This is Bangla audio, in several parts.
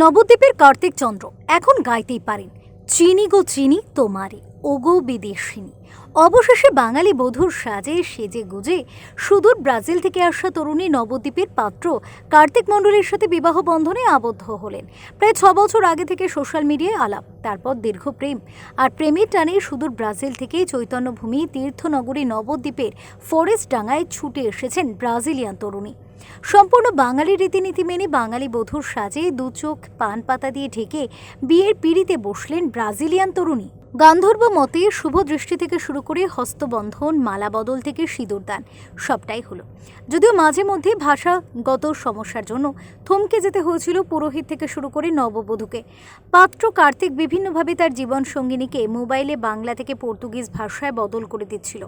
নবদ্বীপের কার্তিক চন্দ্র এখন গাইতেই পারেন, চিনি গো চিনি তোমারে, ওগো বিদেশিনী। অবশেষে বাঙালি বধূর সাজে, সেজে গুজে সুদূর ব্রাজিল থেকে আসা তরুণী নবদ্বীপের পাত্র কার্তিক মণ্ডলের সাথে বিবাহ বন্ধনে আবদ্ধ হলেন। প্রায় ছ বছর আগে থেকে সোশ্যাল মিডিয়ায় আলাপ, তারপর দীর্ঘ প্রেম। আর প্রেমের টানে সুদূর ব্রাজিল থেকে চৈতন্যভূমি তীর্থনগরী নবদ্বীপের ফরেস্ট ডাঙায় ছুটে এসেছেন ব্রাজিলিয়ান তরুণী। সম্পূর্ণ বাঙালি রীতিনীতি মেনে বাঙালি বধূর সাজে দু চোখ পান পাতা দিয়ে ঢেকে বিয়ের পিড়িতে বসলেন ব্রাজিলিয়ান তরুণী। গান্ধর্ব মতে শুভ দৃষ্টি থেকে শুরু করে হস্তবন্ধন, মালা বদল থেকে সিঁদুরদান সবটাই হলো। যদিও মাঝে মধ্যে ভাষাগত সমস্যার জন্য থমকে যেতে হয়েছিল পুরোহিত থেকে শুরু করে নববধূকে। পাত্র কার্তিক বিভিন্নভাবে তার জীবন সঙ্গিনীকে মোবাইলে বাংলা থেকে পর্তুগিজ ভাষায় বদল করে দিচ্ছিল।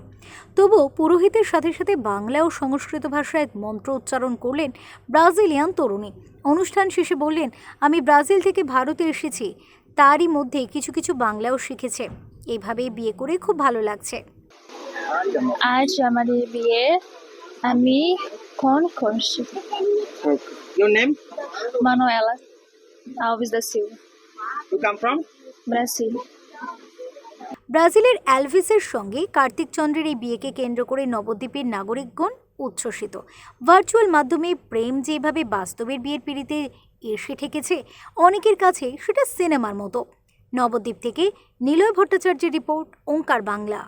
তবুও পুরোহিতের সাথে সাথে বাংলা ও সংস্কৃত ভাষায় মন্ত্র উচ্চারণ করলেন ব্রাজিলিয়ান তরুণী অনুষ্ঠান শেষে বললেন আমি ব্রাজিল থেকে ভারতে এসেছি তারই মধ্যে কিছু কিছু বাংলাও শিখেছে এইভাবেই বিয়ে করে খুব ভালো লাগছে আজ আমাদের বিয়ে আমি কোন করছি Okay. Your name? Manuela Alves da Silva, You come from? Brasil. ব্রাজিলের অ্যালভিসের সঙ্গে কার্তিক চন্দ্রের এই বিয়েকে কেন্দ্র করে নবদ্বীপের নাগরিকগণ উচ্ছ্বসিত। ভার্চুয়াল মাধ্যমে প্রেম যেভাবে বাস্তবের বিয়ের পিড়িতে এসে ঠেকেছে, অনেকের কাছে সেটা সিনেমার মতো। নবদ্বীপ থেকে নীলয় ভট্টাচার্যের রিপোর্ট, ওঙ্কার বাংলা।